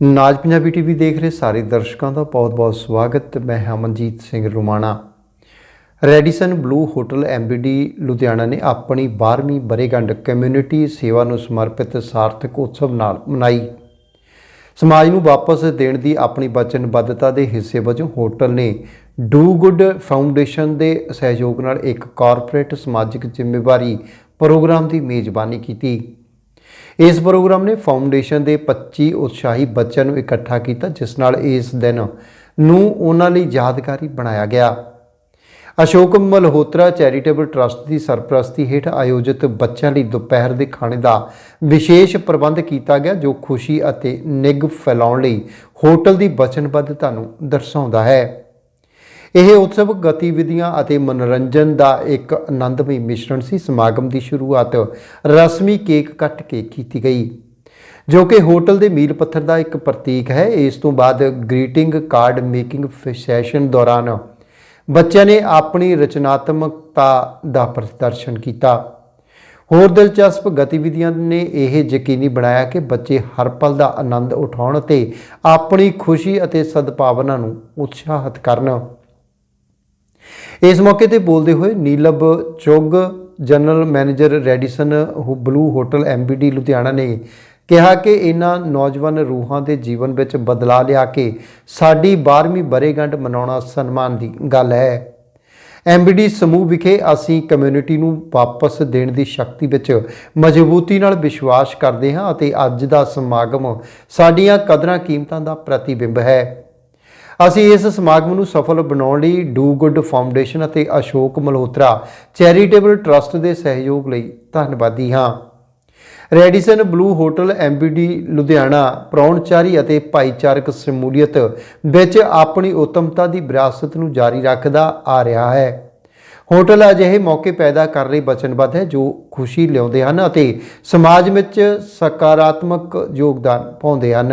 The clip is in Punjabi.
ਨਾਜ ਪੰਜਾਬੀ ਟੀਵੀ ਦੇਖ ਰਹੇ ਸਾਰੇ ਦਰਸ਼ਕਾਂ ਦਾ ਬਹੁਤ-ਬਹੁਤ ਸਵਾਗਤ। ਮੈਂ Hamanjit Singh Rumana. Radisson Blue hotel MBD Ludhiana ਨੇ ਆਪਣੀ 12ਵੀਂ ਬਰੇਗੰਢ ਕਮਿਊਨਿਟੀ ਸੇਵਾ ਨੂੰ ਸਮਰਪਿਤ ਸਾਰਥਕ ਉਤਸਵ ਨਾਲ ਮਨਾਈ। ਸਮਾਜ ਨੂੰ ਵਾਪਸ ਦੇਣ ਦੀ ਆਪਣੀ ਵਚਨਬੱਧਤਾ ਦੇ ਹਿੱਸੇ ਵਜੋਂ ਹੋਟਲ ਨੇ ਡੂ ਗੁੱਡ ਫਾਊਂਡੇਸ਼ਨ ਦੇ ਸਹਿਯੋਗ ਨਾਲ ਇੱਕ ਕਾਰਪੋਰੇਟ ਸਮਾਜਿਕ ਜ਼ਿੰਮੇਵਾਰੀ ਪ੍ਰੋਗਰਾਮ ਦੀ ਮੇਜ਼ਬਾਨੀ ਕੀਤੀ। ਇਸ ਪ੍ਰੋਗਰਾਮ ਨੇ ਫਾਊਂਡੇਸ਼ਨ ਦੇ 25 ਉਤਸ਼ਾਹੀ ਬੱਚਿਆਂ ਨੂੰ ਇਕੱਠਾ ਕੀਤਾ, ਜਿਸ ਨਾਲ ਇਸ ਦਿਨ ਨੂੰ ਉਹਨਾਂ ਲਈ ਯਾਦਗਾਰੀ ਬਣਾਇਆ ਗਿਆ। ਅਸ਼ੋਕ ਮਲਹੋਤਰਾ ਚੈਰੀਟੇਬਲ ਟਰਸਟ ਦੀ ਸਰਪ੍ਰਸਤੀ ਹੇਠ ਆਯੋਜਿਤ ਬੱਚਿਆਂ ਲਈ ਦੁਪਹਿਰ ਦੇ ਖਾਣੇ ਦਾ ਵਿਸ਼ੇਸ਼ ਪ੍ਰਬੰਧ ਕੀਤਾ ਗਿਆ, ਜੋ ਖੁਸ਼ੀ ਅਤੇ ਨਿੱਘ ਫੈਲਾਉਣ ਲਈ ਹੋਟਲ ਦੀ ਵਚਨਬੱਧਤਾ ਨੂੰ ਦਰਸਾਉਂਦਾ ਹੈ। ਇਹ ਉਤਸਵ ਗਤੀਵਿਧੀਆਂ ਅਤੇ ਮਨੋਰੰਜਨ ਦਾ ਇੱਕ ਆਨੰਦਮਈ ਮਿਸ਼ਰਣ ਸੀ। ਸਮਾਗਮ ਦੀ ਸ਼ੁਰੂਆਤ ਰਸਮੀ ਕੇਕ ਕੱਟ ਕੇ ਕੀਤੀ ਗਈ, ਜੋ ਕਿ ਹੋਟਲ ਦੇ ਮੀਲ ਪੱਥਰ ਦਾ ਇੱਕ ਪ੍ਰਤੀਕ ਹੈ। ਇਸ ਤੋਂ ਬਾਅਦ ਗ੍ਰੀਟਿੰਗ ਕਾਰਡ ਮੇਕਿੰਗ ਸੈਸ਼ਨ ਦੌਰਾਨ ਬੱਚਿਆਂ ਨੇ ਆਪਣੀ ਰਚਨਾਤਮਕਤਾ ਦਾ ਪ੍ਰਦਰਸ਼ਨ ਕੀਤਾ। ਹੋਰ ਦਿਲਚਸਪ ਗਤੀਵਿਧੀਆਂ ਨੇ ਇਹ ਯਕੀਨੀ ਬਣਾਇਆ ਕਿ ਬੱਚੇ ਹਰ ਪਲ ਦਾ ਆਨੰਦ ਉਠਾਉਣ ਅਤੇ ਆਪਣੀ ਖੁਸ਼ੀ ਅਤੇ ਸਦਭਾਵਨਾ ਨੂੰ ਉਤਸ਼ਾਹਿਤ ਕਰਨ। ਇਸ ਮੌਕੇ ਤੇ ਬੋਲਦੇ ਹੋਏ Neelab Chugg, general manager Radisson ਹੋ- ਬਲੂ ਹੋਟਲ ਐਮਬੀਡੀ ਲੁਧਿਆਣਾ ਨੇ ਕਿਹਾ ਕਿ ਇਹਨਾਂ ਨੌਜਵਾਨ ਰੂਹਾਂ ਦੇ ਜੀਵਨ ਵਿੱਚ ਬਦਲਾਅ ਲਿਆ ਕੇ ਸਾਡੀ 12ਵੀਂ ਬਰੇਗੰਢ ਮਨਾਉਣਾ ਸਨਮਾਨ ਦੀ ਗੱਲ ਹੈ। ਐਮਬੀਡੀ ਸਮੂਹ ਵਿਖੇ ਅਸੀਂ ਕਮਿਊਨਿਟੀ ਨੂੰ ਵਾਪਸ ਦੇਣ ਦੀ ਸ਼ਕਤੀ ਵਿੱਚ ਮਜ਼ਬੂਤੀ ਨਾਲ ਵਿਸ਼ਵਾਸ ਕਰਦੇ ਹਾਂ ਅਤੇ ਅੱਜ ਦਾ ਸਮਾਗਮ ਸਾਡੀਆਂ ਕਦਰਾਂ ਕੀਮਤਾਂ ਦਾ ਪ੍ਰਤੀਬਿੰਬ ਹੈ। ਅਸੀਂ ਇਸ ਸਮਾਗਮ ਨੂੰ ਸਫਲ ਬਣਾਉਣ ਲਈ ਡੂ ਗੁੱਡ ਫਾਊਂਡੇਸ਼ਨ ਅਤੇ ਅਸ਼ੋਕ ਮਲਹੋਤਰਾ ਚੈਰੀਟੇਬਲ ਟਰਸਟ ਦੇ ਸਹਿਯੋਗ ਲਈ ਧੰਨਵਾਦੀ ਹਾਂ। Radisson Blue hotel MBD Ludhiana ਪ੍ਰਾਹੁਣਚਾਰੀ ਅਤੇ ਭਾਈਚਾਰਕ ਸ਼ਮੂਲੀਅਤ ਵਿੱਚ ਆਪਣੀ ਉੱਤਮਤਾ ਦੀ ਵਿਰਾਸਤ ਨੂੰ ਜਾਰੀ ਰੱਖਦਾ ਆ ਰਿਹਾ ਹੈ। ਹੋਟਲ ਅਜਿਹੇ ਮੌਕੇ ਪੈਦਾ ਕਰਨ ਲਈ ਵਚਨਬੱਧ ਹੈ ਜੋ ਖੁਸ਼ੀ ਲਿਆਉਂਦੇ ਹਨ ਅਤੇ ਸਮਾਜ ਵਿੱਚ ਸਕਾਰਾਤਮਕ ਯੋਗਦਾਨ ਪਾਉਂਦੇ ਹਨ।